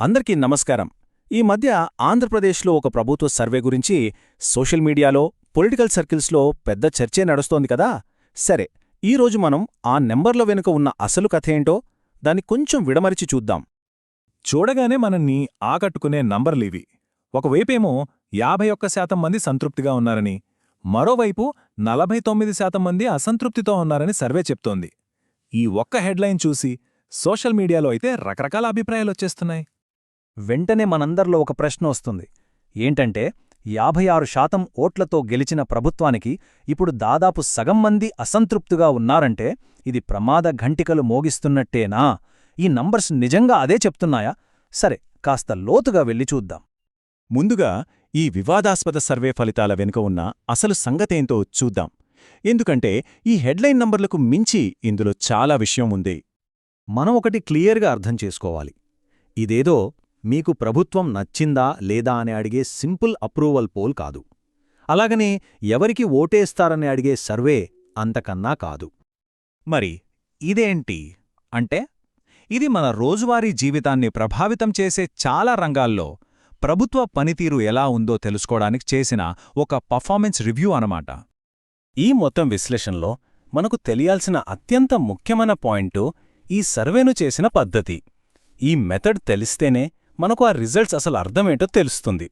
అందరికీ నమస్కారం. ఈ మధ్య ఆంధ్రప్రదేశ్లో ఒక ప్రభుత్వ సర్వే గురించి సోషల్ మీడియాలో పొలిటికల్ సర్కిల్స్లో పెద్ద చర్చే నడుస్తోంది కదా? సరే ఈరోజు మనం ఆ నెంబర్ల వెనుక ఉన్న అసలు కథేంటో దాన్ని కొంచెం విడమరిచి చూద్దాం. చూడగానే మనల్ని ఆకట్టుకునే నంబర్లివి ఒకవైపేమో యాభై ఒక్క శాతం మంది సంతృప్తిగా ఉన్నారని మరోవైపు నలభై తొమ్మిది శాతం మంది అసంతృప్తితో ఉన్నారని సర్వే చెప్తోంది. ఈ ఒక్క హెడ్లైన్ చూసి సోషల్ మీడియాలో అయితే రకరకాల అభిప్రాయాలొచ్చేస్తున్నాయి. వెంటనే మనందరిలో ఒక ప్రశ్న వస్తుంది. ఏంటంటే యాభై ఆరు శాతం ఓట్లతో గెలిచిన ప్రభుత్వానికి ఇప్పుడు దాదాపు సగం మంది అసంతృప్తిగా ఉన్నారంటే ఇది ప్రమాద ఘంటికలు మోగిస్తున్నట్టేనా? ఈ నంబర్స్ నిజంగా అదే చెప్తున్నాయా? సరే కాస్త లోతుగా వెళ్ళి చూద్దాం. ముందుగా ఈ వివాదాస్పద సర్వే ఫలితాల వెనుక ఉన్న అసలు సంగతేంతో చూద్దాం. ఎందుకంటే ఈ హెడ్లైన్ నంబర్లకు మించి ఇందులో చాలా విషయం ఉంది. మనం ఒకటి క్లియర్గా అర్థం చేసుకోవాలి. ఇదేదో మీకు ప్రభుత్వం నచ్చిందా లేదా అని అడిగే సింపుల్ అప్రూవల్ పోల్ కాదు. అలాగనే ఎవరికి ఓటేస్తారని అడిగే సర్వే అంతకన్నా కాదు. మరి ఇదేంటి? అంటే ఇది మన రోజువారీ జీవితాన్ని ప్రభావితం చేసే చాలా రంగాల్లో ప్రభుత్వ పనితీరు ఎలా ఉందో తెలుసుకోవడానికి చేసిన ఒక పర్ఫార్మెన్స్ రివ్యూ అనమాట ఈ మొత్తం విశ్లేషణలో మనకు తెలియాల్సిన అత్యంత ముఖ్యమైన పాయింటు ఈ సర్వేను చేసిన పద్ధతి. ఈ మెథడ్ తెలిస్తేనే మనకు ఆ రిజల్ట్స్ అసలు అర్థమేంటో తెలుస్తుంది.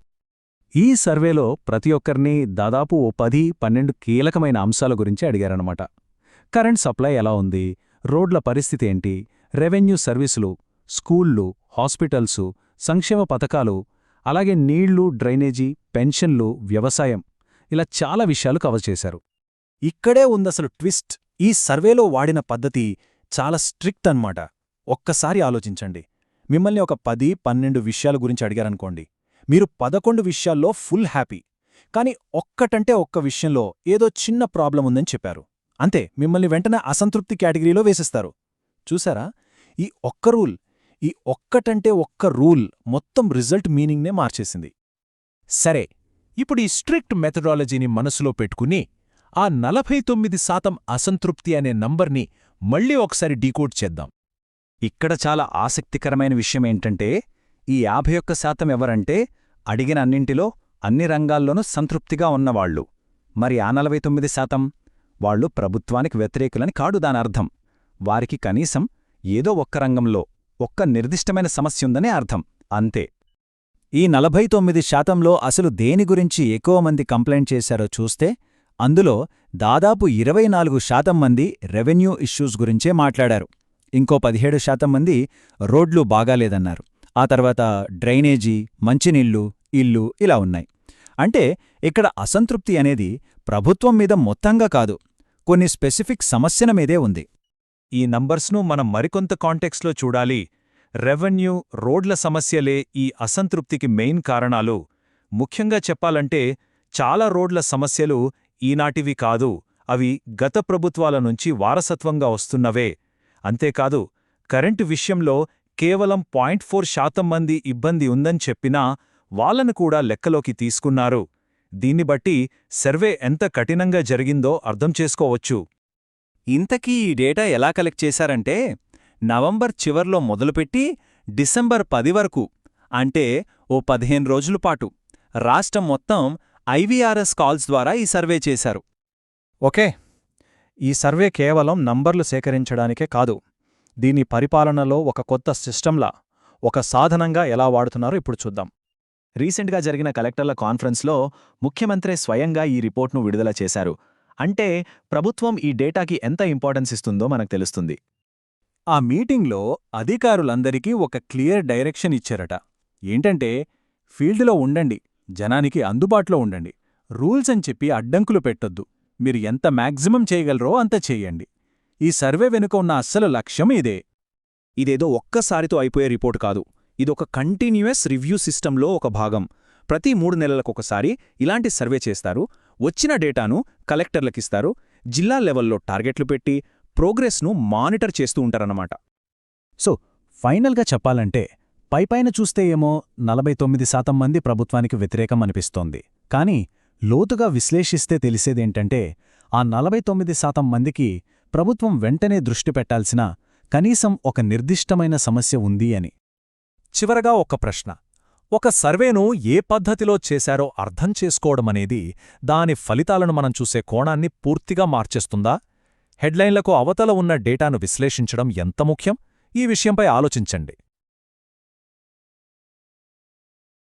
ఈ సర్వేలో ప్రతి ఒక్కరిని దాదాపు ఓ పది పన్నెండు కీలకమైన అంశాల గురించి అడిగారనమాట కరెంట్ సప్లై ఎలా ఉంది? రోడ్ల పరిస్థితి ఏంటి? రెవెన్యూ సర్వీసులు స్కూళ్ళు హాస్పిటల్సు సంక్షేమ పథకాలు అలాగే నీళ్ళు డ్రైనేజీ పెన్షన్లు వ్యవసాయం ఇలా చాలా విషయాలు కవర్ చేశారు. ఇక్కడే ఉందసలు ట్విస్ట్. ఈ సర్వేలో వాడిన పద్ధతి చాలా స్ట్రిక్ట్ అన్నమాట. ఒక్కసారి ఆలోచించండి. మిమ్మల్ని ఒక పది పన్నెండు విషయాల గురించి అడిగారనుకోండి మీరు పదకొండు విషయాల్లో ఫుల్ హ్యాపీ. కాని ఒక్కటంటే ఒక్క విషయంలో ఏదో చిన్న ప్రాబ్లం ఉందని చెప్పారు. అంతే మిమ్మల్ని వెంటనే అసంతృప్తి కేటగిరీలో వేసిస్తారు. చూసారా? ఈ ఒక్క రూల్ ఈ ఒక్కటంటే ఒక్క రూల్ మొత్తం రిజల్ట్ మీనింగ్నే మార్చేసింది. సరే ఇప్పుడు ఈ స్ట్రిక్ట్ మెథడాలజీని మనసులో పెట్టుకుని ఆ నలభై తొమ్మిది శాతం అసంతృప్తి అనే నంబర్ని మళ్ళీ ఒకసారి డీకోడ్ చేద్దాం. ఇక్కడ చాలా ఆసక్తికరమైన విషయమేంటంటే ఈ యాభై ఒక్క శాతం ఎవరంటే అడిగిన అన్నింటిలో అన్ని రంగాల్లోనూ సంతృప్తిగా ఉన్నవాళ్ళు మరి ఆ నలభై తొమ్మిది శాతం వాళ్ళు ప్రభుత్వానికి వ్యతిరేకులని కాడు దానర్థం. వారికి కనీసం ఏదో ఒక్క రంగంలో ఒక్క నిర్దిష్టమైన సమస్యుందనే అర్థం. అంతే. ఈ నలభై తొమ్మిది శాతంలో అసలు దేని గురించి ఎక్కువ మంది కంప్లైంట్ చేశారో చూస్తే అందులో దాదాపు ఇరవై నాలుగు శాతం మంది రెవెన్యూ ఇష్యూస్ గురించే మాట్లాడారు. ఇంకో పదిహేడు శాతం మంది రోడ్లు బాగాలేదన్నారు. ఆ తర్వాత డ్రైనేజీ మంచినీళ్ళు ఇల్లు ఇలా ఉన్నాయి. అంటే ఇక్కడ అసంతృప్తి అనేది ప్రభుత్వం మీద మొత్తంగా కాదు. కొన్ని స్పెసిఫిక్ సమస్యల మీదే ఉంది. ఈ నంబర్స్ను మనం మరికొంత కాంటెక్స్లో చూడాలి. రెవెన్యూ రోడ్ల సమస్యలే ఈ అసంతృప్తికి మెయిన్ కారణాలు. ముఖ్యంగా చెప్పాలంటే చాలా రోడ్ల సమస్యలు ఈనాటివి కాదు. అవి గత ప్రభుత్వాల నుంచి వారసత్వంగా వస్తున్నవే. అంతేకాదు కరెంటు విషయంలో కేవలం పాయింట్ ఫోర్ శాతం మంది ఇబ్బంది ఉందని చెప్పినా వాళ్ళను కూడా లెక్కలోకి తీసుకున్నారు. దీన్ని బట్టి సర్వే ఎంత కఠినంగా జరిగిందో అర్థం చేసుకోవచ్చు. ఇంతకీ ఈ డేటా ఎలా కలెక్ట్ చేశారంటే నవంబర్ చివర్లో మొదలుపెట్టి డిసెంబర్ పది వరకు అంటే ఓ పదిహేను రోజుల పాటు రాష్ట్రం మొత్తం ఐవీఆర్ఎస్ కాల్స్ ద్వారా ఈ సర్వే చేశారు. ఓకే. ఈ సర్వే కేవలం నంబర్లు సేకరించడానికే కాదు దీని పరిపాలనలో ఒక కొత్త సిస్టంలా ఒక సాధనంగా ఎలా వాడుతున్నారో ఇప్పుడు చూద్దాం. రీసెంట్గా జరిగిన కలెక్టర్ల కాన్ఫరెన్స్లో ముఖ్యమంత్రి స్వయంగా ఈ రిపోర్ట్ను విడుదల చేశారు. అంటే ప్రభుత్వం ఈ డేటాకి ఎంత ఇంపార్టెన్స్ ఇస్తుందో మనకు తెలుస్తుంది. ఆ మీటింగ్లో అధికారులందరికీ ఒక క్లియర్ డైరెక్షన్ ఇచ్చారట. ఏంటంటే ఫీల్డ్లో ఉండండి జనానికి అందుబాటులో ఉండండి. రూల్స్ అని చెప్పి అడ్డంకులు పెట్టొద్దు. మీరు ఎంత మ్యాక్సిమం చేయగలరో అంత చెయ్యండి ఈ సర్వే వెనుక ఉన్న అస్సలు లక్ష్యం ఇదే. ఇదేదో ఒక్కసారితో అయిపోయే రిపోర్ట్ కాదు. ఇదొక కంటిన్యూయస్ రివ్యూ సిస్టంలో ఒక భాగం. ప్రతి మూడు నెలలకొకసారి ఇలాంటి సర్వే చేస్తారు. వచ్చిన డేటాను కలెక్టర్లకిస్తారు. జిల్లా లెవెల్లో టార్గెట్లు పెట్టి ప్రోగ్రెస్ను మానిటర్ చేస్తూ ఉంటారన్నమాట. సో ఫైనల్గా చెప్పాలంటే పైపైన చూస్తే ఏమో నలభై తొమ్మిది శాతం మంది ప్రభుత్వానికి వ్యతిరేకం అనిపిస్తోంది కానీ లోతుగా విశ్లేషిస్తే తెలిసేదేంటంటే ఆ నలభై తొమ్మిది శాతం మందికి ప్రభుత్వం వెంటనే దృష్టి పెట్టాల్సిన కనీసం ఒక నిర్దిష్టమైన సమస్య ఉంది అని. చివరగా ఒక ప్రశ్న. ఒక సర్వేను ఏ పద్ధతిలో చేశారో అర్థం చేసుకోవడమనేది దాని ఫలితాలను మనం చూసే కోణాన్ని పూర్తిగా మార్చేస్తుందా? హెడ్లైన్లకు అవతల ఉన్న డేటాను విశ్లేషించడం ఎంత ముఖ్యం? ఈ విషయంపై ఆలోచించండి.